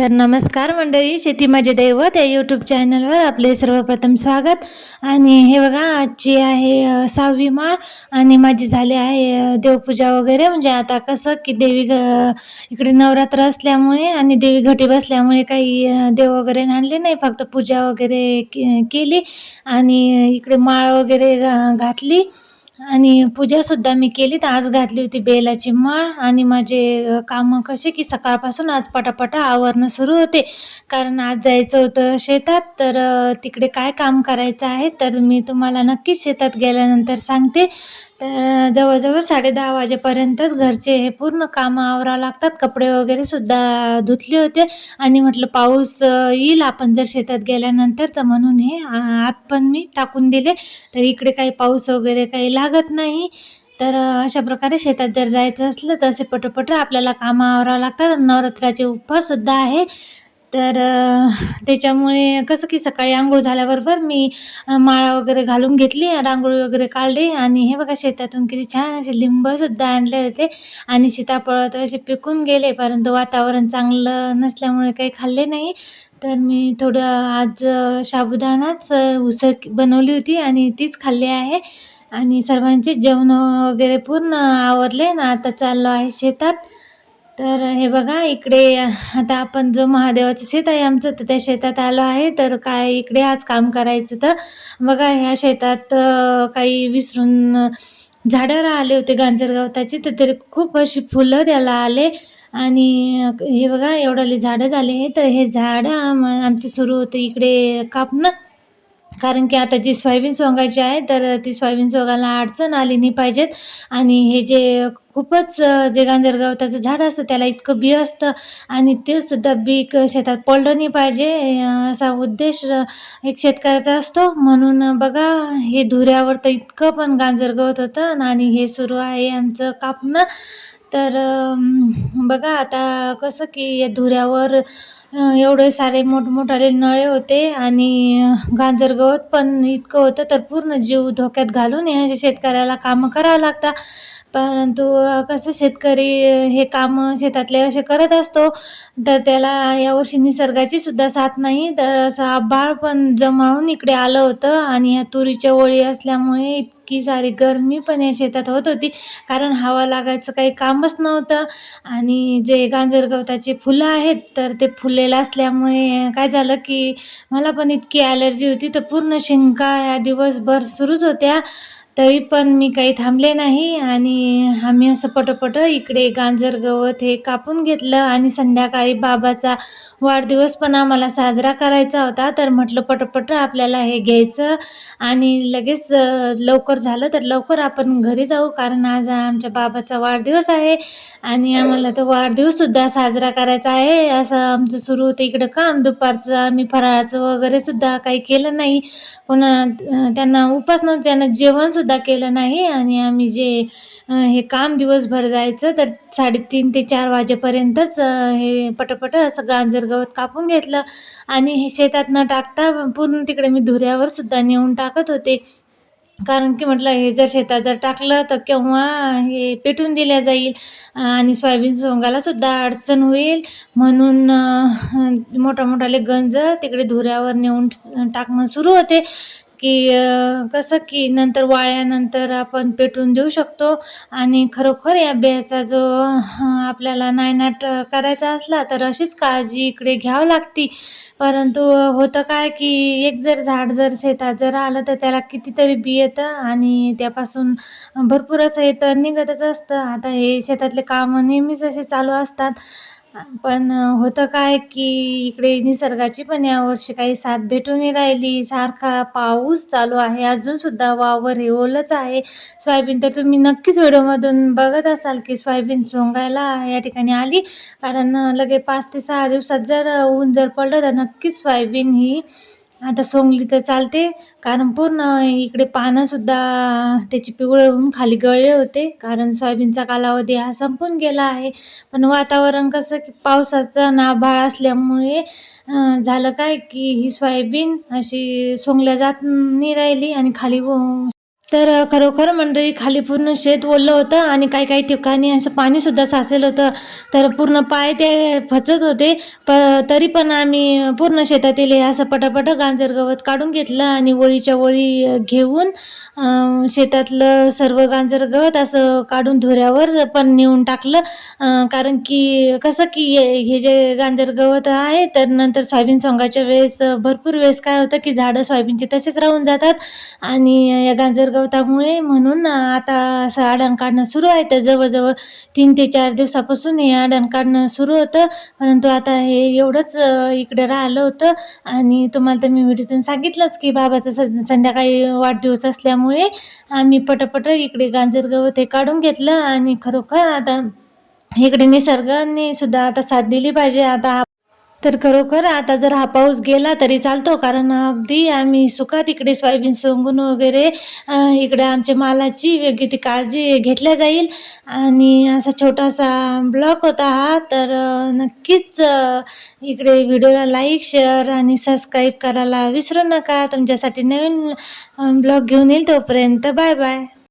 तर नमस्कार मंडळी शेती माझे दैवत या यूट्यूब चॅनलवर आपले सर्वप्रथम स्वागत. आणि हे बघा आजची आहे सहावी माळ आणि माझी झाली आहे देवपूजा वगैरे. म्हणजे आता कसं की देवी घ इकडे नवरात्र असल्यामुळे आणि देवी घटी बसल्यामुळे काही देव वगैरे आणले नाही. फक्त पूजा वगैरे के केली आणि इकडे माळ वगैरे घा- घातली. आणि पूजासुद्धा मी केली. तर आज घातली होती बेलाची माळ आणि माझे कामं कसे की सकाळपासून आज पटापटा आवरणं सुरू होते. कारण आज जायचं होतं शेतात. तर तिकडे काय काम करायचं आहे? तर मी तुम्हाला नक्कीच शेतात गेल्यानंतर सांगते. तर जवळजवळ साडे दहा वाजेपर्यंतच घरचे हे पूर्ण कामं आवरावं लागतात. कपडे वगैरे सुद्धा धुतले होते. आणि म्हटलं पाऊस येईल. आपण जर शेतात गेल्यानंतर तर म्हणून हे आत पण मी टाकून दिले. तर इकडे काही पाऊस वगैरे काही लागत नाही. तर अशा प्रकारे शेतात जर जायचं असलं तर असे पटोपट आपल्याला कामं आवरावं लागतात. नवरात्राचे उपवाससुद्धा आहे. तर त्याच्यामुळे कसं की सकाळी आंघोळ झाल्याबरोबर मी माळा वगैरे घालून घेतली रांगोळी वगैरे काढली आणि हे बघा शेतातून किती छान असे लिंबसुद्धा आणले होते आणि सीताफळ तर असे पिकून गेले परंतु वातावरण चांगलं नसल्यामुळे काही खाल्ले नाही. तर मी थोडं आज साबुदाणाच उसळ बनवली होती आणि तीच खाल्ली आहे. आणि सर्वांचे जेवण वगैरे पूर्ण आवरले ना आता चाललो आहे शेतात. तर हे बघा इकडे आता आपण जो महादेवाचं शेत आहे आमचं तर त्या शेतात आलो आहे. तर काय इकडे आज काम करायचं तर बघा ह्या शेतात काही विसरून झाडं राहिले होते गांजर गवताची तर तरी खूप अशी फुलं त्याला आले. आणि हे बघा एवढाले झाडं झाले. हे तर हे झाडं आम आमचे सुरू होते इकडे कापणं. कारण की आता जी सोयाबीन सोंगायची आहे तर ती सोयाबीन सोंगायला अडचण आली नाही पाहिजेत. आणि हे जे खूपच जे गांजर गवताचं झाड असतं त्याला इतकं बी असतं. आणि ते सुद्धा बी शेतात पडलं नाही पाहिजे. असा उद्देश एक शेतकऱ्याचा असतो. म्हणून बघा हे धुऱ्यावर तर इतकं पण गांजर गवत होतं. आणि हे सुरू आहे आमचं कापणं. तर बघा आता कसं की या धुऱ्यावर एवढे सारे मोठमोठाले नळे होते आणि गांजर गवत पण इतकं होतं तर पूर्ण जीव धोक्यात घालून या शेतकऱ्याला कामं करावं लागतात. परंतु कसं शेतकरी हे कामं शेतातले असे करत असतो तर त्याला यावर्षी निसर्गाची सुद्धा साथ नाही. तर असं आभाळ पण जमाळून इकडे आलं होतं आणि या तुरीच्या ओळी असल्यामुळे इतकी सारी गरमी पण या शेतात होत होती. कारण हवा लागायचं काही कामच नव्हतं आणि जे गांजर गवताचे फुलं आहेत तर ते फुललेलं असल्यामुळे काय झालं की मला पण इतकी ॲलर्जी होती. तर पूर्ण शिंका या दिवसभर सुरूच होत्या. तरी पण मी काही थांबले नाही आणि आम्ही असं पटपट इकडे गांजर गवत हे कापून घेतलं आणि संध्याकाळी बाबाचा वाढदिवस पण आम्हाला साजरा करायचा होता. तर म्हटलं पटपट आपल्याला हे घ्यायचं आणि लगेच लवकर झालं तर लवकर आपण घरी जाऊ कारण आज आमच्या बाबाचा वाढदिवस आहे आणि आम्हाला तो वाढदिवससुद्धा साजरा करायचा आहे. असं आमचं सुरू होतं इकडं काम दुपारचं आम्ही फराळाचं वगैरेसुद्धा काही केलं नाही. पुन्हा त्यांना उपास नव्हतं त्यांना जेवणसुद्धा केलं नाही आणि आम्ही जे हे काम दिवसभर जायचं तर साडेतीन ते चार वाजेपर्यंतच हे पटपट असं गांजर गवत कापून घेतलं आणि हे शेतात न टाकता पूर्ण तिकडे मी धुऱ्यावर सुद्धा नेऊन टाकत होते. कारण की म्हटलं हे जर शेतात जर टाकलं तर केव्हा हे पेटून दिल्या जाईल आणि सोयाबीन सोंगाला सुद्धा अडचण होईल. म्हणून मोठा मोठाले गंज तिकडे धुऱ्यावर नेऊन टाकणं सुरू होते. की कसं की नंतर वाळल्यानंतर आपण पेटून देऊ शकतो. आणि खरोखर या बियाचा जो आपल्याला नायनाट करायचा असला तर अशीच काळजी इकडे घ्यावं लागती. परंतु होतं काय की एक जर झाड जर शेतात जर आलं तर त्याला कितीतरी बी येतं आणि त्यापासून भरपूर असं येतं निघतच असतं. आता हे शेतातले कामं नेहमीच असे चालू असतात. पण होतं काय की इकडे निसर्गाची पण यावर्षी काही साथ भेटून नाही राहिली. सारखा पाऊस चालू आहे. अजूनसुद्धा वावर हे ओलंच आहे. सोयाबीन तर तुम्ही नक्कीच व्हिडिओमधून बघत असाल की सोयाबीन सोंगायला या ठिकाणी आली. कारण लगे पाच ते सहा दिवसात जर ऊन जर पडलं तर नक्कीच सोयाबीन ही आता सोंगली तर चालते कारण पूर्ण इकडे पानंसुद्धा त्याची पिवळे होऊन खाली गळले होते कारण सोयाबीनचा कालावधी हा संपून गेला आहे. पण वातावरण कसं की पावसाचा नाभाळ असल्यामुळे झालं काय की ही सोयाबीन अशी सोंगल्या जात नाही राहिली आणि खाली तर खरोखर मंडळी खाली पूर्ण शेत ओललं होतं आणि काही काही ठिकाणी असं पाणीसुद्धा साचलेलं होतं. तर पूर्ण पाय ते फचत होते. प तरी पण आम्ही पूर्ण शेतातील हे असं पटापट गांजर गवत काढून घेतलं आणि ओळीच्या ओळी घेऊन शेतातलं सर्व गांजर गवत असं काढून धुऱ्यावर पण नेऊन टाकलं. कारण की कसं की हे हे जे गांजर गवत आहे तर नंतर सोयाबीन सोंगाच्या वेळेस भरपूर वेळेस काय होतं की झाडं सोयाबीनचे तसेच राहून जातात. आणि या गांजर गवतामुळे म्हणून आता असं आडण काढणं सुरू आहे. तर जवळजवळ तीन ते चार दिवसापासून हे आडण काढणं सुरू होतं. परंतु आता हे एवढंच इकडं इकडे राहिलं होतं. आणि तुम्हाला तर मी व्हिडिओतून सांगितलंच की बाबाचा संध्याकाळी वाढदिवस असल्यामुळे आम्ही पटपट इकडे गांजर गवत हे काढून घेतलं. आणि खरोखर आता इकडे निसर्गाने सुद्धा आता साथ दिली पाहिजे. आता तर खरोखर आता जर हा पाऊस गेला तरी चालतो कारण अगदी आम्ही सुखात इकडे सोयाबीन सोंगून वगैरे इकडे आमच्या मालाची योग्य ती काळजी घेतल्या जाईल. आणि असा छोटासा ब्लॉक होता हा तर नक्कीच इकडे व्हिडिओला लाईक शेअर आणि सबस्क्राईब करायला विसरू नका. तुमच्यासाठी नवीन ब्लॉग घेऊन येईल तोपर्यंत बाय बाय.